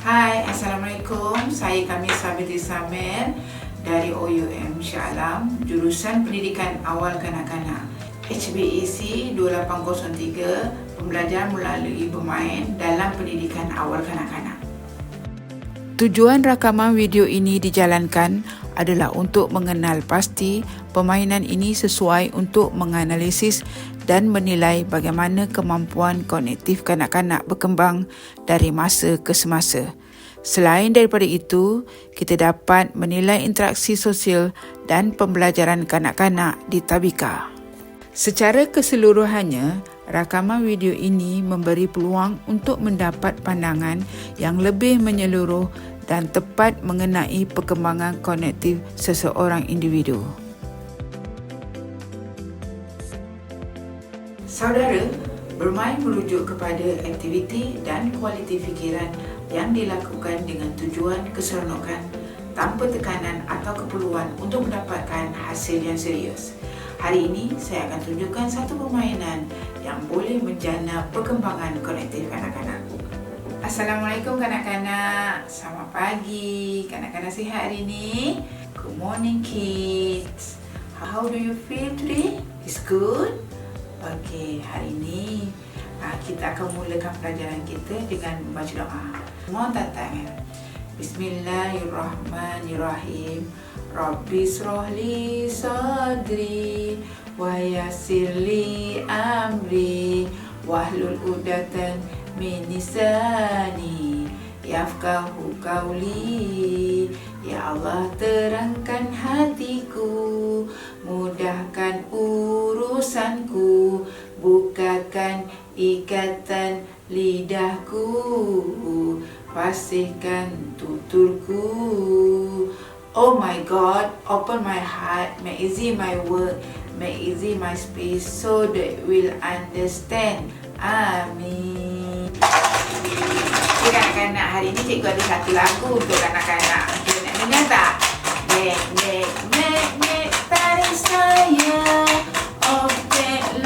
Hai, Assalamualaikum. Saya Kamisa binti Samir dari OUM Shah Alam, jurusan Pendidikan Awal Kanak-Kanak. HBAC 2803, pembelajaran melalui bermain dalam pendidikan awal kanak-kanak. Tujuan rakaman video ini dijalankan adalah untuk mengenal pasti permainan ini sesuai untuk menganalisis dan menilai bagaimana kemampuan kognitif kanak-kanak berkembang dari masa ke semasa. Selain daripada itu, kita dapat menilai interaksi sosial dan pembelajaran kanak-kanak di tabika. Secara keseluruhannya, rakaman video ini memberi peluang untuk mendapat pandangan yang lebih menyeluruh dan tepat mengenai perkembangan kognitif seseorang individu. Saudara, bermain merujuk kepada aktiviti dan kualiti fikiran yang dilakukan dengan tujuan keseronokan tanpa tekanan atau keperluan untuk mendapatkan hasil yang serius. Hari ini saya akan tunjukkan satu permainan yang boleh menjana perkembangan kognitif kanak-kanak. Assalamualaikum kanak-kanak. Selamat pagi. Kanak-kanak sihat hari ini? Good morning kids. How do you feel today? It's good? Okay, hari ini uh, kita akan mulakan pelajaran kita dengan membaca doa. Mohon tantang. Bismillahirrahmanirrahim. Rabbi srohli sadri wa yassirli amri wahlul udatan min lisani yafqahu qawli ya Allah terangkan ikatan lidahku fasihkan tuturku Oh my God, open my heart, make easy my work, make easy my space so that we'll understand. Amin. Okay, kanak-kanak, hari ini cikgu ada satu lagu untuk kanak-kanak. Okay, nak dengar tak? Nek, nek, nek, nek, tarik saya. Objek logam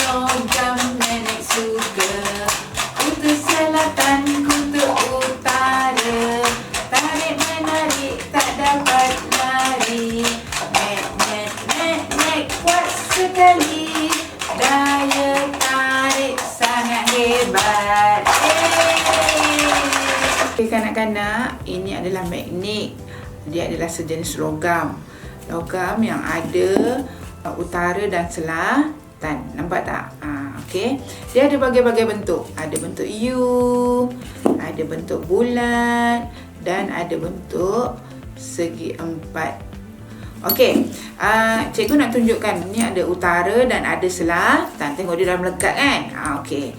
Kanak-kanak, ini adalah magnet. Dia adalah sejenis logam. Logam yang ada uh, utara dan selatan. Nampak tak? Ha, okay. Dia ada berbagai-bagai bentuk. Ada bentuk U, ada bentuk bulat dan ada bentuk segi empat. Okey, uh, cikgu nak tunjukkan ni ada utara dan ada selatan. Tengok dia dah melekat kan? Uh, Okey.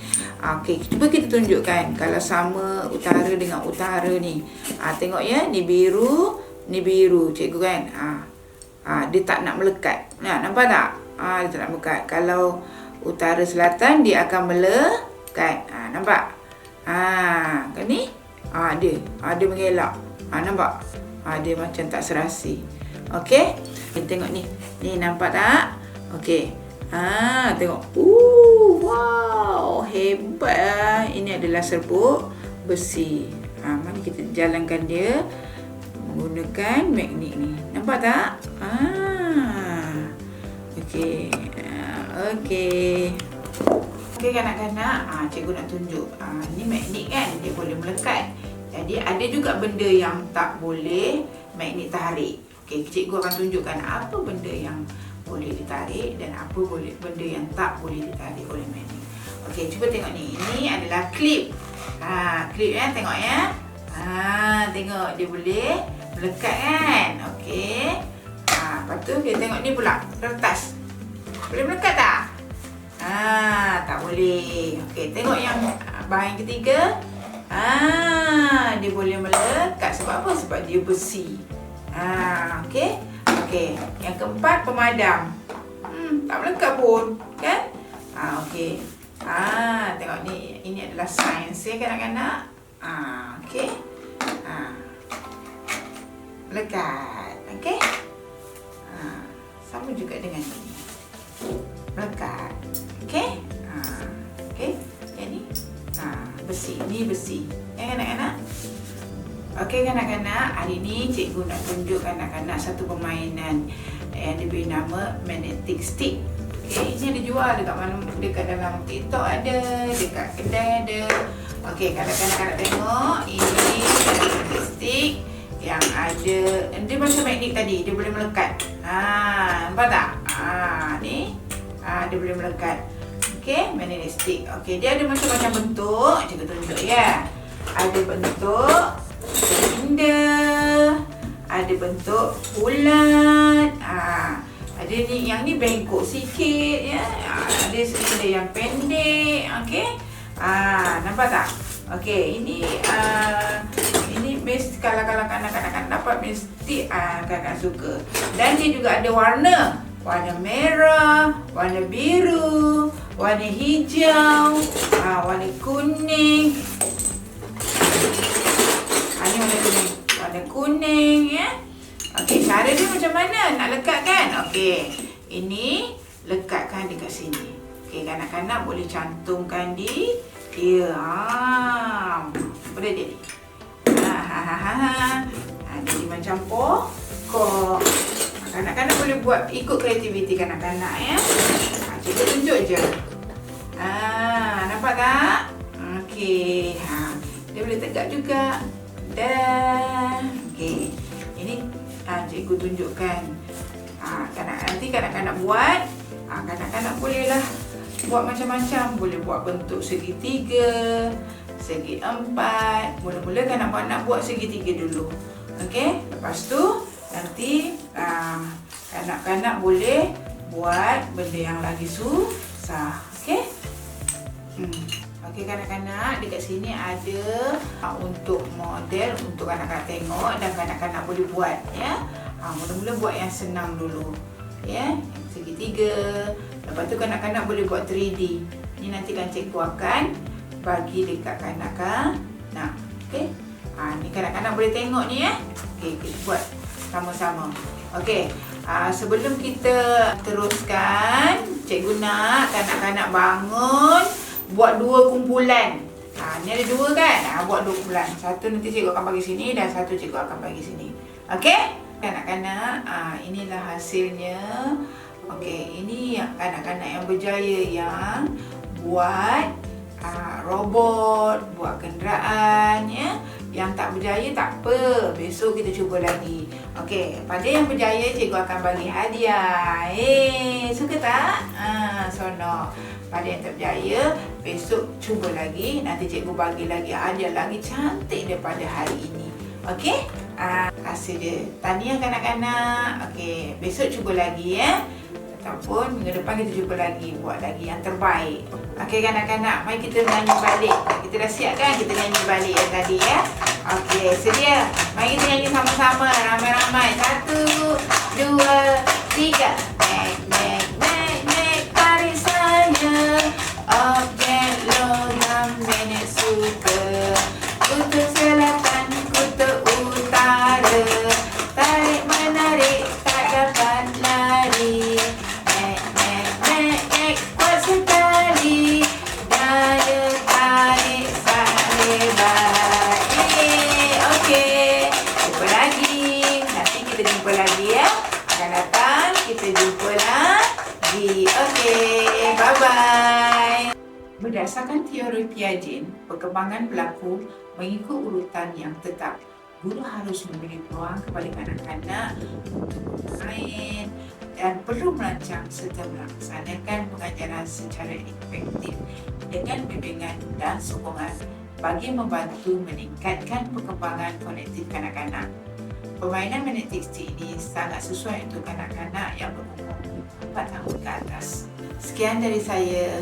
Uh, Okey, cuba kita tunjukkan kalau sama utara dengan utara ni. Ah uh, tengok ya, ni biru, ni biru cikgu kan. Ah uh, uh, dia tak nak melekat. Nah, nampak tak? Ah uh, dia tak nak melekat. Kalau utara selatan dia akan melekat. Ah uh, nampak? Ah, uh, kan ni? Ah uh, dia, ah uh, dia mengelak. Ah uh, nampak? Ah uh, dia macam tak serasi. Okey. Kita tengok ni. Ni nampak tak? Okey. Ha, tengok. Uh, wow, hebat ah. Ini adalah serbuk besi. Ha, mari kita jalankan dia menggunakan magnet ni. Nampak tak? Ha. Okey. Okey. Okey kanak-kanak, ha, cikgu nak tunjuk. Ha, ni magnet kan, dia boleh melekat. Jadi ada juga benda yang tak boleh magnet tarik. Okey, cikgu akan tunjukkan apa benda yang boleh ditarik dan apa boleh benda yang tak boleh ditarik oleh magnet. Okey, cuba tengok ni. Ini adalah klip. Ha, klip ya, tengok ya. Ha, tengok dia boleh melekat kan? Okey. Ha, lepas tu kita tengok ni pula, kertas. Boleh melekat tak? Ha, tak boleh. Okey, tengok yang bahan ketiga. Ha, dia boleh melekat sebab apa? Sebab dia besi. Ha, okey. Okey. Yang keempat pemadam. Hmm, tak melekat pun, kan? Ha, okey. Ha, tengok ni. Ini adalah sains ya kanak-kanak. Ha, okey. Ha. Melekat. Okey. Ha, sama juga dengan ini. Melekat. Okey. Ha, okey. Yang ni. Ha, besi. Ni besi. Ya kanak-kanak? Okey kanak-kanak, hari ni cikgu nak tunjuk kanak-kanak satu permainan yang diberi nama magnetic stick. Okey, ini ada jual dekat mana dekat dalam TikTok ada, dekat kedai ada. Okey, kanak-kanak tengok, ini magnetic stick yang ada dia macam magnet tadi, dia boleh melekat. Ha, nampak tak? Ha, ni. Ha, dia boleh melekat. Okey, magnetic stick. Okey, dia ada macam-macam bentuk. Cikgu tunjuk ya. Ada bentuk cylinder ada bentuk bulat. Ha, ada ni yang ni bengkok sikit ya. Ha, ada cylinder yang pendek okey. Ha, nampak tak? Okey ini uh, ini mesti kalau kalau kanak-kanak dapat mesti uh, kakak suka. Dan dia juga ada warna. Warna merah warna biru warna hijau uh, warna kuning warna kuning. Warna kuning ya. Okey, cara dia macam mana nak lekatkan? Okey. Ini lekatkan dekat sini. Okey, kanak-kanak boleh cantumkan di dia. Ha. Boleh jadi. Ha ha ha ha. ha. Jadi macam pokok. Kanak-kanak boleh buat ikut kreativiti kanak-kanak ya. Ha, tunjuk je. Ha, nampak tak? Okey. Ha. Dia boleh tegak juga. Dan okey. Ini ha, cikgu tunjukkan. Ha, kanak nanti kanak-kanak buat, ha, kanak-kanak bolehlah buat macam-macam. Boleh buat bentuk segitiga, segi empat. Mula-mula kanak-kanak buat segitiga dulu. Okey, lepas tu nanti ha, kanak-kanak boleh buat benda yang lagi susah. Okey? Hmm. Okey kanak-kanak, dekat sini ada ha, untuk model untuk kanak-kanak tengok dan kanak-kanak boleh buat ya. Ha, mula-mula buat yang senang dulu. Ya, segitiga. Lepas tu kanak-kanak boleh buat 3D. Ini nanti kan cikgu akan bagi dekat kanak-kanak. Okey. Ha, ni kanak-kanak boleh tengok ni ya. Okey, kita buat sama-sama. Okey. Ha, sebelum kita teruskan, cikgu nak kanak-kanak bangun buat dua kumpulan. Ha, ni ada dua kan? Ha, buat dua kumpulan. Satu nanti cikgu akan bagi sini dan satu cikgu akan bagi sini. Okey? Kanak-kanak, ha, inilah hasilnya. Okey, ini yang kanak-kanak yang berjaya yang buat ha, robot, buat kenderaan ya. Yang tak berjaya tak apa. Besok kita cuba lagi. Okey, pada yang berjaya cikgu akan bagi hadiah. Eh, suka tak? Ha, sonok pada yang terjaya besok cuba lagi nanti cikgu bagi lagi hadiah lagi cantik daripada hari ini okey ah hasil dia tahniah kanak-kanak okey besok cuba lagi ya ataupun minggu depan kita cuba lagi buat lagi yang terbaik. Okey kanak-kanak mari kita nyanyi balik. Kita dah siap kan? Kita nyanyi balik yang tadi ya? Okey sedia? Mari kita nyanyi sama-sama. Ramai-ramai. Satu dua tiga. Nek nek nek nek tarik Berdasarkan teori Piaget, perkembangan berlaku mengikut urutan yang tetap. Guru harus memberi peluang kepada kanak-kanak untuk main dan perlu merancang serta melaksanakan pengajaran secara efektif dengan bimbingan dan sokongan bagi membantu meningkatkan perkembangan kognitif kanak-kanak. Permainan magnetik ini sangat sesuai untuk kanak-kanak yang berumur 4 tahun ke atas. Sekian dari saya.